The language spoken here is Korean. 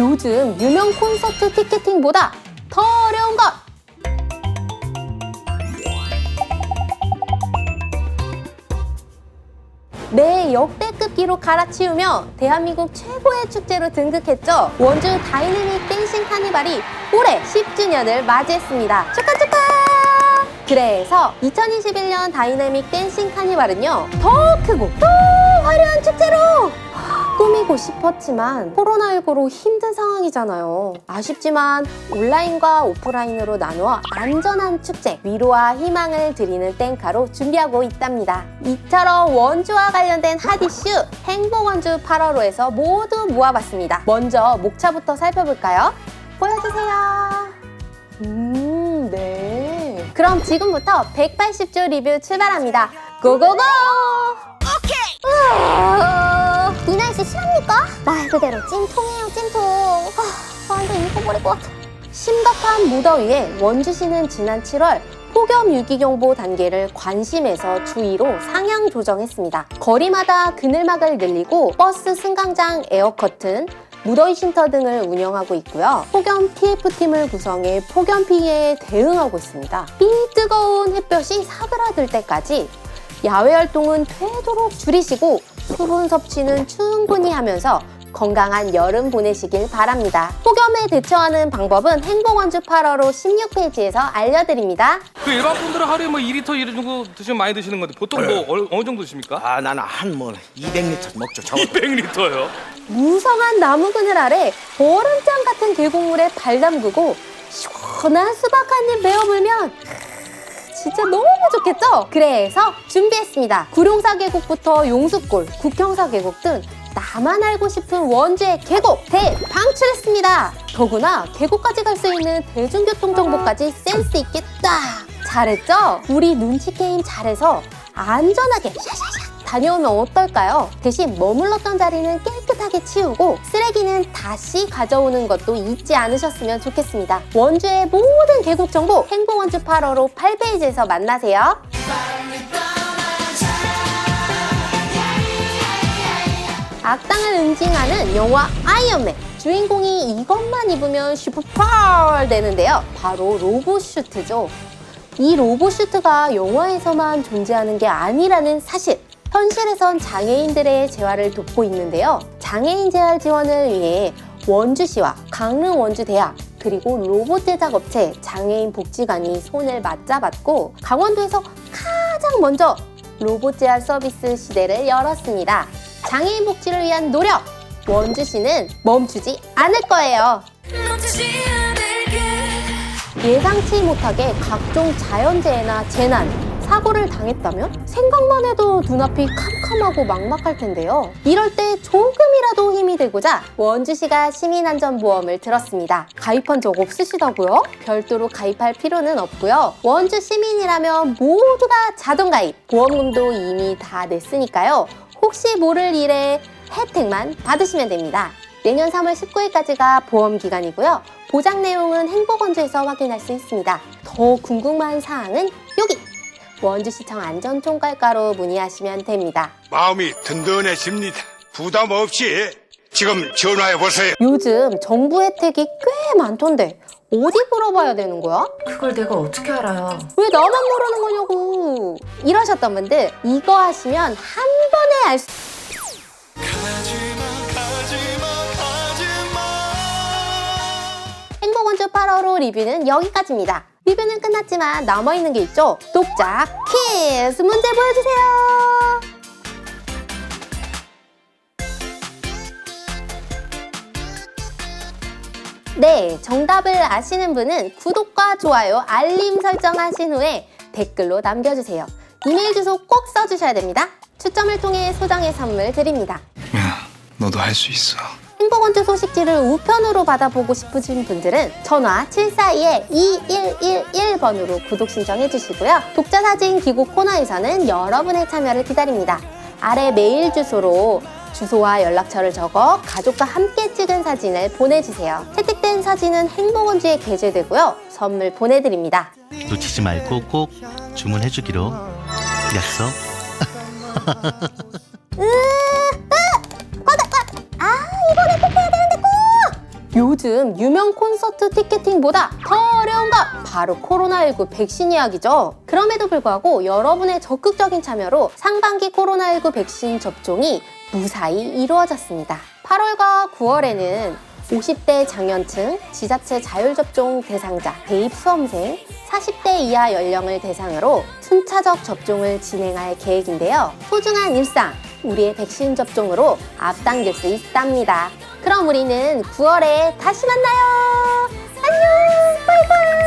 요즘 유명 콘서트 티켓팅보다 더 어려운 것! 매 역대급 기록 갈아치우며 대한민국 최고의 축제로 등극했죠. 원주 다이내믹 댄싱 카니발이 올해 10주년을 맞이했습니다. 축하 축하! 그래서 2021년 다이내믹 댄싱 카니발은요 더 크고 더 화려한 축제로 꾸미고 싶었지만 코로나19로 힘든 상황이잖아요. 아쉽지만 온라인과 오프라인으로 나누어 안전한 축제, 위로와 희망을 드리는 땡카로 준비하고 있답니다. 이처럼 원주와 관련된 핫 이슈 행복원주 8월호에서 모두 모아봤습니다. 먼저 목차부터 살펴볼까요? 보여주세요. 음, 네. 그럼 지금부터 180주 리뷰 출발합니다. 고고고! 말 그대로 찜통이에요, 찜통. 아, 완전 잃어버릴 것 같아. 심각한 무더위에 원주시는 지난 7월 폭염 유기경보 단계를 관심에서 주의로 상향 조정했습니다. 거리마다 그늘막을 늘리고 버스 승강장 에어커튼, 무더위 쉼터 등을 운영하고 있고요. 폭염 TF팀을 구성해 폭염 피해에 대응하고 있습니다. 이 뜨거운 햇볕이 사그라들 때까지 야외 활동은 되도록 줄이시고 수분 섭취는 충분히 하면서 건강한 여름 보내시길 바랍니다. 폭염에 대처하는 방법은 행복원주 8월호 16페이지에서 알려드립니다. 그 일반 분들은 하루에 뭐 2리터 이런 정도 드시면 많이 드시는 건데 보통 뭐 어느, 어느 정도 드십니까? 아 나는 한뭐 200리터 먹죠. 저 200리터요. 무성한 나무 그늘 아래 얼음장 같은 계곡물에 발 담그고 시원한 수박 한입 베어 물면 진짜 너무 좋겠죠? 그래서 준비했습니다. 구룡사 계곡부터 용수골, 국형사 계곡 등 나만 알고 싶은 원주의 계곡 대방출했습니다. 더구나 계곡까지 갈 수 있는 대중교통 정보까지 센스 딱 잘했죠? 우리 눈치 게임 잘해서 안전하게 샤샤샤 다녀오면 어떨까요? 대신 머물렀던 자리는 깨끗하게 치우고 쓰레기는 다시 가져오는 것도 잊지 않으셨으면 좋겠습니다. 원주의 모든 계곡 정보 행복원주 8호로 8페이지에서 만나세요. 악당을 응징하는 영화 아이언맨. 주인공이 이것만 입으면 슈퍼파워 되는데요. 바로 로봇슈트죠. 이 로봇슈트가 영화에서만 존재하는 게 아니라는 사실. 현실에선 장애인들의 재활을 돕고 있는데요. 장애인 재활 지원을 위해 원주시와 강릉 원주대학 그리고 로봇 제작 업체 장애인 복지관이 손을 맞잡았고 강원도에서 가장 먼저 로봇 재활 서비스 시대를 열었습니다. 장애인 복지를 위한 노력 원주시는 멈추지 않을 거예요. 예상치 못하게 각종 자연재해나 재난, 사고를 당했다면 생각만 해도 눈앞이 캄캄하고 막막할 텐데요. 이럴 때 조금이라도 힘이 되고자 원주시가 시민안전보험을 들었습니다. 가입한 적 없으시다고요? 별도로 가입할 필요는 없고요. 원주 시민이라면 모두가 자동 가입, 보험금도 이미 다 냈으니까요. 혹시 모를 일에 혜택만 받으시면 됩니다. 내년 3월 19일까지가 보험 기간이고요. 보장 내용은 행복원주에서 확인할 수 있습니다. 더 궁금한 사항은 여기 원주시청 안전총괄과로 문의하시면 됩니다. 마음이 든든해집니다. 부담 없이 지금 전화해 보세요. 요즘 정부 혜택이 꽤 많던데 어디 물어봐야 되는 거야? 그걸 내가 어떻게 알아요? 왜 나만 모르는 거냐고 이러셨던 분들 이거 하시면 한 번에 알 수... 행복원주 8월호 리뷰는 여기까지입니다. 리뷰는 끝났지만 남아있는 게 있죠? 독자 퀴즈 문제 보여주세요. 네, 정답을 아시는 분은 구독과 좋아요, 알림 설정하신 후에 댓글로 남겨주세요. 이메일 주소 꼭 써주셔야 됩니다. 추첨을 통해 소정의 선물 드립니다. 야, 너도 할 수 있어. 행복원주 소식지를 우편으로 받아보고 싶으신 분들은 전화 742-2111번으로 구독 신청해 주시고요. 독자 사진 기고 코너에서는 여러분의 참여를 기다립니다. 아래 메일 주소로 주소와 연락처를 적어 가족과 함께 찍은 사진을 보내주세요. 채택된 사진은 행복원주에 게재되고요. 선물 보내드립니다. 놓치지 말고 꼭 주문해 주기로 약속. 요즘 유명 콘서트 티켓팅보다 더 어려운 것 바로 코로나19 백신 예약이죠. 그럼에도 불구하고 여러분의 적극적인 참여로 상반기 코로나19 백신 접종이 무사히 이루어졌습니다. 8월과 9월에는 50대 장년층, 지자체 자율접종 대상자, 대입 수험생, 40대 이하 연령을 대상으로 순차적 접종을 진행할 계획인데요. 소중한 일상, 우리의 백신 접종으로 앞당길 수 있답니다. 그럼 우리는 9월에 다시 만나요. 안녕, 바이바이.